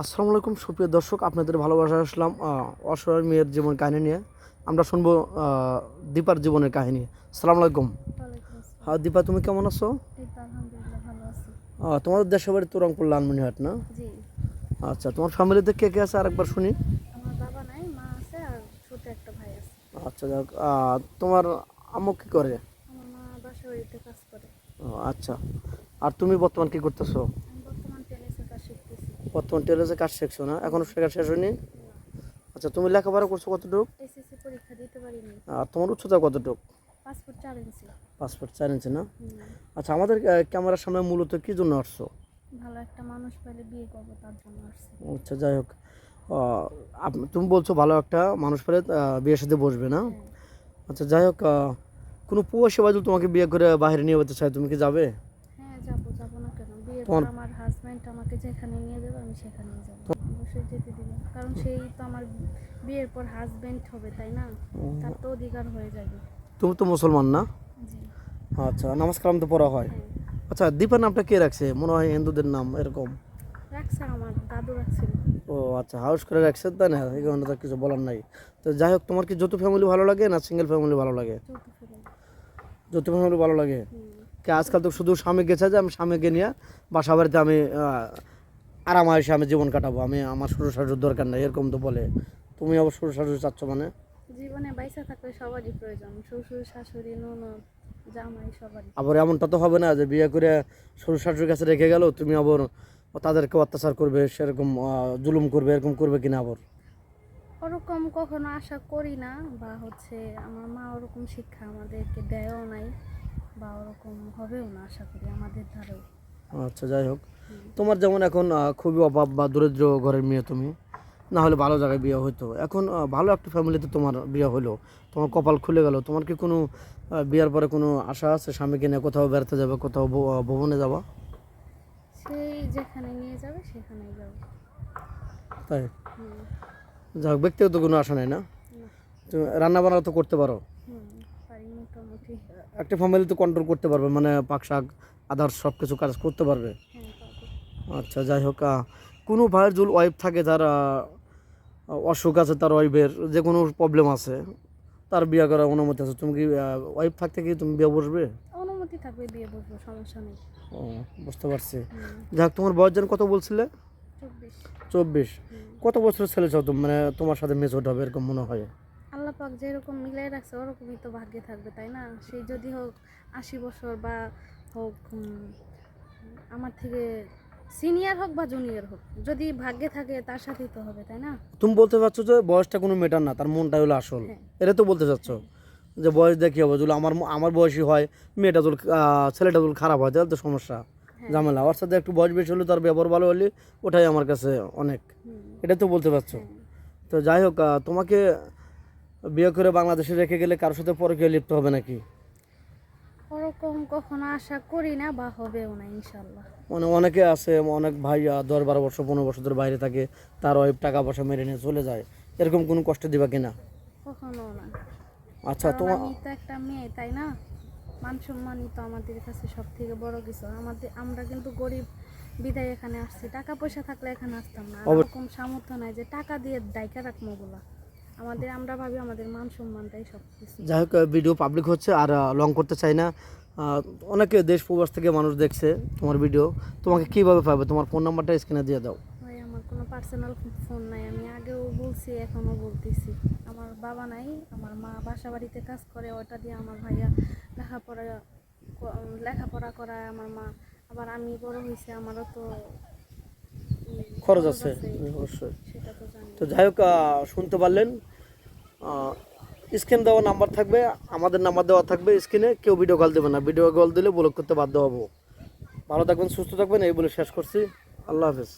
আসসালামু আলাইকুম সুপ্রিয় দর্শক আপনাদের ভালোবাসা আসলাম অসহায় মেয়ের জীবন কাহিনী নিয়ে। আমরা শুনব দীপার জীবনের কাহিনী। আসসালামু আলাইকুম। হ্যাঁ দীপা তুমি কেমন আছো? তোমাদের দেশের বাড়ি তো রংপুর লালমনিহাট না? আচ্ছা তোমার ফ্যামিলিতে কে কে আছে? আরেকবার শুনি। আচ্ছা যাক তোমার আম্মু কি করে? আচ্ছা। আর তুমি বর্তমান কি করতেছো আমি বর্তমান টেনিসে কাজ শিখতেছি বর্তমান টেলেজে কাজ শিখছো না এখনও শেখা শেষ হয়নি? আচ্ছা তুমি লেখাপড়া করছ কতটুক? এসএসসি পরীক্ষা দিতে পারিনি। আর তোমার উচ্চতা কতটুক? পাসপোর্ট চার ইঞ্চি। পাসপোর্ট চার ইঞ্চি না? আচ্ছা আমাদের ক্যামেরার সামনে মূলত কি জন্য আসছো? ভালো একটা মানুষ পেলে বিয়ে করব তার জন্য আসছি। আচ্ছা যাই হোক। তুমি বলছো ভালো একটা মানুষ পেলে বিয়ের সাথে বসবে না? আচ্ছা যাই হোক কোনো প্রবাসী বাজু তোমাকে বিয়ে করে বাইরে নিয়ে যেতে চাই তুমি কি যাবে? হ্যাঁ যাব যাব না কেন? বিয়ের তোমার- আমার হাজব্যান্ড আমাকে যেখানে নিয়ে যাবে আমি সেখানেই যাব। অবশ্যই যেতে দিব কারণ সেই তো আমার বিয়ের পর হাজব্যান্ড হবে তাই না? তার তো অধিকার হয়ে যাবে। তুমি তো মুসলমান না? আচ্ছা নামাজ কালাম তো পড়া হয়। হ্যাঁ। আচ্ছা দীপা নামটা কে রাখছে? মনে হয় হিন্দুদের নাম এরকম। রাখছে আমার দাদু রাখছিল। ও আচ্ছা হাউস করে রাখছে তাই না এখানে তো কিছু বলার নাই। তো যাই হোক তোমার কি যৌথ ফ্যামিলি ভালো লাগে না সিঙ্গেল ফ্যামিলি ভালো লাগে? যৌথ ফ্যামিলি ভালো লাগে? আজকাল তো শুধু স্বামী গেছে যে আমি স্বামীকে নিয়ে বাসা বাড়িতে আমি আহ, আরাম আয়সে আমি জীবন কাটাবো। আমি আমার শ্বশুর শাশুর দরকার নেই এরকম তো বলে। তুমি আবার শ্বশুর শাশুড়ি চাচ্ছ মানে? জীবনে বাইসা থাকলে সবারই প্রয়োজন শ্বশুর শাশুড়ি ননদ জামাই সবারই। আবার এমনটা তো হবে না যে বিয়ে করে শ্বশুর শাশুড়ির কাছে রেখে গেল তুমি আবার তাদেরকে অত্যাচার করবে সেরকম জুলুম করবে এরকম করবে কিনা আবার? ওরকম কখনো আশা করি না বা হচ্ছে আমার মা ওরকম শিক্ষা আমাদেরকে দেয়ও নাই। বা ওরকম হবেও না আশা করি আমাদের ধারেও। আচ্ছা যাই হোক। তোমার যেমন এখন খুবই অভাব বা দরিদ্র ঘরের মেয়ে তুমি না হলে ভালো জায়গায় বিয়ে হতো এখন ভালো একটা ফ্যামিলিতে তোমার বিয়ে হলো তোমার কপাল খুলে গেল তোমার কি কোনো বিয়ের পরে কোনো আশা আছে? স্বামীকে নিয়ে কোথাও বেড়াতে যাবে কোথাও ভ- আহ, ভ্রমণে যাবা? সেই যেখানে নিয়ে যাবে সেখানেই যাব। তাই? যাই হোক ব্যক্তিগত কোনো আশা নেই না? তুমি রান্না বান্না তো করতে পারো। একটা ফ্যামিলি তো কন্ট্রোল করতে পারবে মানে পাক শাক আদার্স সব কিছু কাজ করতে পারবে। আচ্ছা যাই হোক কোনো ভাইয়ের জুল ওয়াইফ থাকে তার অসুখ আছে তার ওয়াইফের যে কোনো প্রবলেম আছে তার বিয়ে করার অনুমতি আছে। তুমি কি ওয়াইফ থাকতে কি তুমি বিয়ে বসবে? অনুমতি থাকবে বিয়ে বসবো সমস্যা নেই। ও বুঝতে পারছি। যাক তোমার বয়স যেন কত বলছিলে? চব্বিশ। কত বছর ছেলে চাও তুমি? মানে তোমার সাথে মেচোট হবে এরকম মনে হয়? পাক যেরকম মিলাই রাখছে ওরকমই তো ভাগ্যে থাকবে তাই না? সে যদি হোক আশি বছর বা হোক আমার থেকে সিনিয়র হোক বা জুনিয়র হোক যদি ভাগ্যে থাকে তার সাথেই তো হবে তাই না? তুমি বলতে চাচ্ছ যে বয়সটা কোনো মেটার না তার মনটাই হলো আসল। হ্যাঁ। এটা তো বলতে চাচ্ছ? যে বয়স দেখি হবে? যদি আমার আমার বয়সী হয় মেয়েটা যদি ছেলেটা যদি খারাপ হয় তাহলে তো সমস্যা হ্যাঁ। ঝামেলা। ওর সাথে একটু বয়স বেশি হলে তার ব্যবহার ভালো হলে ওটাই আমার কাছে অনেক। এটা তো বলতে পারছ হ্যাঁ। তো যাই হোক তোমাকে বিয়ে করে বাংলাদেশে রেখে গেলে কারোর সাথে পরকীয় লিপ্ত হবে নাকি? ওরকম কখনো আশা করি না বা হবেও না ইনশাল্লাহ মানে অনেকে আছে অনেক ভাই দশ বারো বছর পনেরো বছর ধরে বাইরে থাকে তার ওয়াইফ টাকা পয়সা মেরে নিয়ে চলে যায়। এরকম কোনো কষ্ট দিবা কিনা? কখনো না। আচ্ছা তোমার আমি তো একটা মেয়ে তাই না? মান সম্মানই তো আমাদের কাছে সব থেকে বড় কিছু। আমাদের আমরা কিন্তু গরিব বিদায় এখানে আসছি। টাকা পয়সা থাকলে এখানে আসতাম না। ওরকম সামর্থ্য নাই যে টাকা দিয়ে ডাইকা রাখব ওগুলা। আমাদের আমরা ভাবি আমাদের মান সম্মানটাই সব কিছু যাই হোক ভিডিও পাবলিক হচ্ছে আর লং করতে চাই না। অনেকে দেশ প্রবাস থেকে মানুষ দেখছে তোমার ভিডিও তোমাকে কীভাবে পাবে? তোমার ফোন নাম্বারটা স্ক্রিনে দিয়ে দাও। ভাই আমার কোনো পার্সোনাল ফোন নাই। আমি আগেও বলছি এখনও বলতেছি। আমার বাবা নাই আমার মা বাসা বাড়িতে কাজ করে ওটা দিয়ে আমার ভাইয়া লেখাপড়া লেখাপড়া করায় আমার মা। আবার আমি বড় হয়েছে আমারও তো খরচ আছে অবশ্যই। তো যাই হোক শুনতে পারলেন। স্ক্রিন দেওয়া নাম্বার থাকবে, আমাদের নাম্বার দেওয়া থাকবে স্ক্রিনে, কেউ ভিডিও কল দেবে না। ভিডিও কল দিলে ব্লক করতে বাধ্য হব। ভালো থাকবেন, সুস্থ থাকবেন, এই বলে শেষ করছি। আল্লাহ হাফেজ।